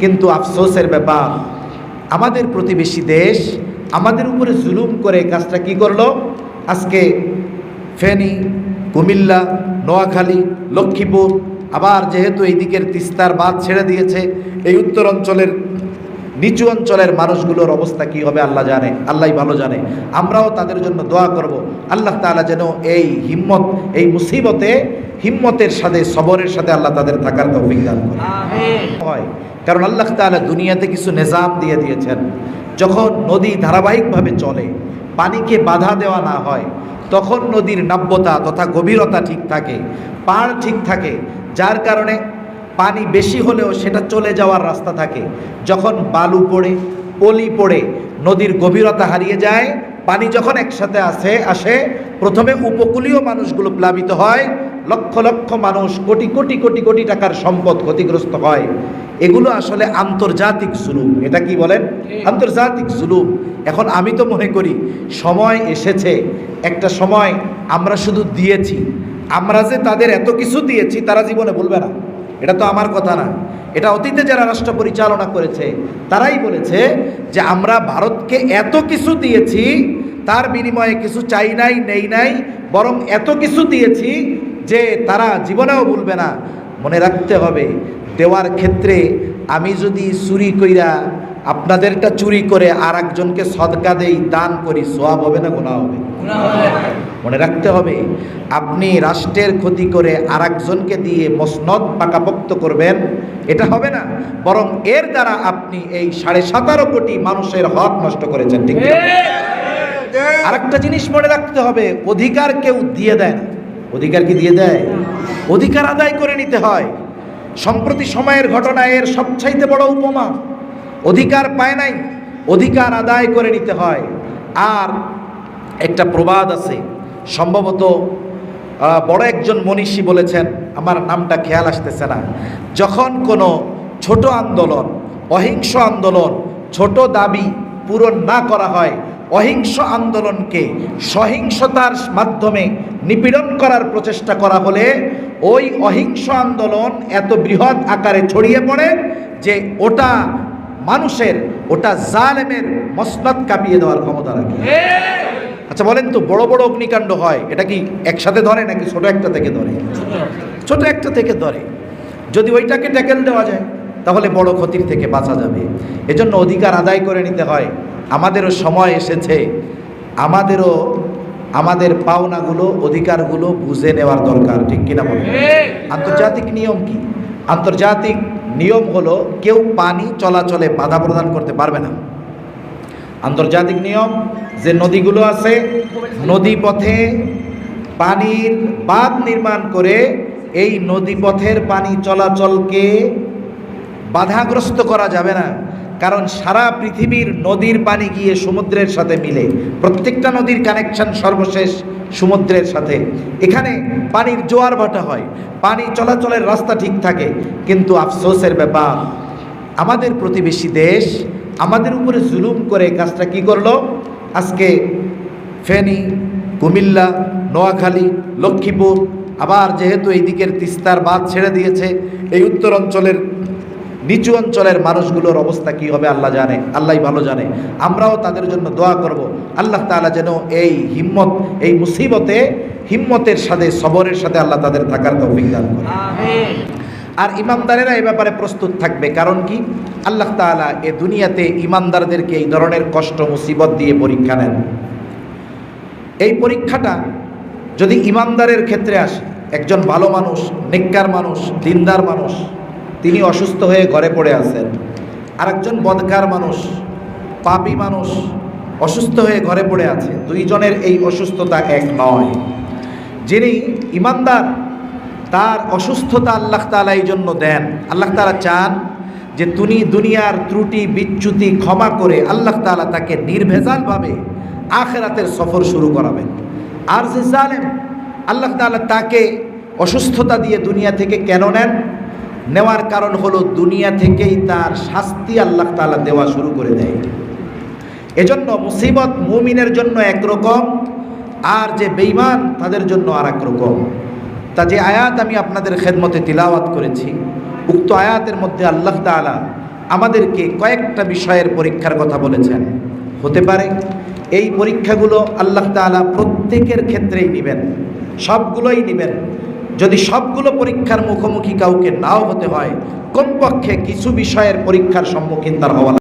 কিন্তু আফসোসের ব্যাপার। আমাদের প্রতিবেশী দেশ আমাদের উপরে জুলুম করে কাজটা কি করল? আজকে ফেনী, কুমিল্লা, নোয়াখালী, লক্ষ্মীপুর, আবার যেহেতু এই দিকের তিস্তার বাঁধ ছেড়ে দিয়েছে, এই উত্তর অঞ্চলের নিচু অঞ্চলের মানুষগুলোর অবস্থা কি হবে আল্লাহ জানে আল্লাহ ভালো জানে। আমরাও তাদের জন্য দোয়া করব। আল্লাহ তাআলা যেন এই হিম্মত, এই মুসিবতে হিম্মতের সাথে সবরের সাথে আল্লাহ তাদের থাকার তৌফিক দান করে হয়। কারণ আল্লাহ তাআলা দুনিয়াতে কিছু নিজাম দিয়ে দিয়েছেন। যখন নদী ধারাবাহিকভাবে চলে পানিকে বাধা দেওয়া না হয় তখন নদীর নাব্যতা তথা গভীরতা ঠিক থাকে পাড় ঠিক থাকে যার কারণে পানি বেশি হলেও সেটা চলে যাওয়ার রাস্তা থাকে। যখন বালু পড়ে পলি পড়ে নদীর গভীরতা হারিয়ে যায় পানি যখন একসাথে আসে আসে প্রথমে উপকূলীয় মানুষগুলো প্লাবিত হয় লক্ষ লক্ষ মানুষ কোটি কোটি কোটি কোটি টাকার সম্পদ ক্ষতিগ্রস্ত হয়। এগুলো আসলে আন্তর্জাতিক জুলুম। এটা কি বলেন? আন্তর্জাতিক জুলুম। এখন আমি তো মনে করি সময় এসেছে। একটা সময় আমরা শুধু দিয়েছি। আমরা যে তাদের এত কিছু দিয়েছি তারা জীবনে বলবে না। এটা তো আমার কথা না। এটা অতীতে যারা রাষ্ট্র পরিচালনা করেছে তারাই বলেছে যে আমরা ভারতকে এত কিছু দিয়েছি তার বিনিময়ে কিছু চাই নাই নেই নাই বরং এত কিছু দিয়েছি যে তারা জীবনেও ভুলবে না। মনে রাখতে হবে দেওয়ার ক্ষেত্রে আমি যদি চুরি কইরা আপনাদেরটা চুরি করে আর একজনকে সদকা দেই দান করি সোয়াব হবে না গোনা হবে? মনে রাখতে হবে আপনি রাষ্ট্রের ক্ষতি করে আর একজনকে দিয়ে মসনদ পাকাপোক্ত করবেন এটা হবে না। বরং এর দ্বারা আপনি এই সাড়ে সতেরো কোটি মানুষের হক নষ্ট করেছেন ঠিক আর একটা জিনিস মনে রাখতে হবে অধিকার কেউ দিয়ে দেয় না। অধিকার কি দিয়ে দেয়? অধিকার আদায় করে নিতে হয়। সম্প্রতি সময়ের ঘটনা এর সবচাইতে বড় উপমা, অধিকার পায় নাই, অধিকার আদায় করে নিতে হয়। আর একটা প্রবাদ আছে, সম্ভবত বড় একজন মনীষী বলেছেন, আমার নামটা খেয়াল আসতেছে না, যখন কোনো ছোট আন্দোলন, অহিংস আন্দোলন, ছোট দাবি পূরণ না করা হয় অহিংস আন্দোলনকে সহিংসতার মাধ্যমে নিপীড়ন করার প্রচেষ্টা করা হলে ওই অহিংস আন্দোলন এত বৃহৎ আকারে ছড়িয়ে পড়ে যে ওটা মানুষের, ওটা জালেমের মসনদ কাঁপিয়ে দেওয়ার ক্ষমতা রাখে। আচ্ছা বলেন তো, বড় বড় অগ্নিকাণ্ড হয়, এটা কি একসাথে ধরে নাকি ছোট একটা থেকে ধরে? ছোট একটা থেকে ধরে। যদি ওইটাকে ট্যাকেল দেওয়া যায়। তাহলে বড় ক্ষতির থেকে বাঁচা যাবে। এজন্য অধিকার আদায় করে নিতে হয়। আমাদেরও সময় এসেছে। আমাদেরও আমাদের পাওনাগুলো অধিকারগুলো বুঝে নেওয়ার দরকার ঠিক কিনা বলে? আন্তর্জাতিক নিয়ম কি? আন্তর্জাতিক নিয়ম হলো কেউ পানি চলাচলে বাধা প্রদান করতে পারবে না। আন্তর্জাতিক নিয়ম যে নদীগুলো আছে নদী পথে পানির বাঁধ নির্মাণ করে এই নদী পথের পানি চলাচলকে বাধাগ্রস্ত করা যাবে না। কারণ সারা পৃথিবীর নদীর পানি গিয়ে সমুদ্রের সাথে মিলে। প্রত্যেকটা নদীর কানেকশন সর্বশেষ সমুদ্রের সাথে। এখানে পানির জোয়ার ভাটা হয়। পানি চলাচলের রাস্তা ঠিক থাকে। কিন্তু আফসোসের ব্যাপার, আমাদের প্রতিবেশী দেশ আমাদের উপরে জুলুম করে কাজটা কি করল? আজকে ফেনী, কুমিল্লা, নোয়াখালী, লক্ষ্মীপুর, আবার যেহেতু এই দিকের তিস্তার বাঁধ ছেড়ে দিয়েছে, এই উত্তর অঞ্চলের নিচু অঞ্চলের মানুষগুলোর অবস্থা কি হবে আল্লাহ জানে আল্লাহ ভালো জানে। আমরাও তাদের জন্য দোয়া করব। আল্লাহ তাআলা যেন এই হিম্মত এই মুসিবতে হিম্মতের সাথে সবরের সাথে আল্লাহ তাদের থাকার তৌফিক দান করে আর ইমানদারেরা এ ব্যাপারে প্রস্তুত থাকবে কারণ কি? আল্লাহ তাআলা এ দুনিয়াতে ইমানদারদেরকে এই ধরনের কষ্ট মুসিবত দিয়ে পরীক্ষা নেন। এই পরীক্ষাটা যদি ইমানদারের ক্ষেত্রে আসে একজন ভালো মানুষ নেককার মানুষ দিনদার মানুষ তিনি অসুস্থ হয়ে ঘরে পড়ে আছেন। আরেকজন বদকার মানুষ, পাপী মানুষ, অসুস্থ হয়ে ঘরে পড়ে আছে। দুইজনের এই অসুস্থতা এক নয়। যিনি ইমানদার, তার অসুস্থতা আল্লাহ তালা এই জন্য দেন। আল্লাহ তালা চান যে তুমি দুনিয়ার ত্রুটি, বিচ্যুতি ক্ষমা করে আল্লাহ তালা তাকে নির্ভেজালভাবে আখেরাতের সফর শুরু করাবেন। আর যে জালেম, আল্লাহ তালা তাকে অসুস্থতা দিয়ে দুনিয়া থেকে কেন নেন? নেওয়ার কারণ হলো দুনিয়া থেকেই তার শাস্তি আল্লাহ তালা দেওয়া শুরু করে দেয়। এজন্য মুসিবত মুমিনের জন্য একরকম আর যে বেইমান তাদের জন্য আর একরকম তা যে আয়াত আমি আপনাদের খেদমতে তিলাওয়াত করেছি, উক্ত আয়াতের মধ্যে আল্লাহ তাআলা আমাদেরকে কয়েকটা বিষয়ের পরীক্ষার কথা বলেছেন। হতে পারে এই পরীক্ষাগুলো আল্লাহ তাআলা প্রত্যেকের ক্ষেত্রেই নেবেন, সবগুলোই নেবেন। যদি সবগুলো পরীক্ষার মুখোমুখি কাউকে নাও হতে হয়, কমপক্ষে কিছু বিষয়ের পরীক্ষার সম্মুখীন তার হওয়া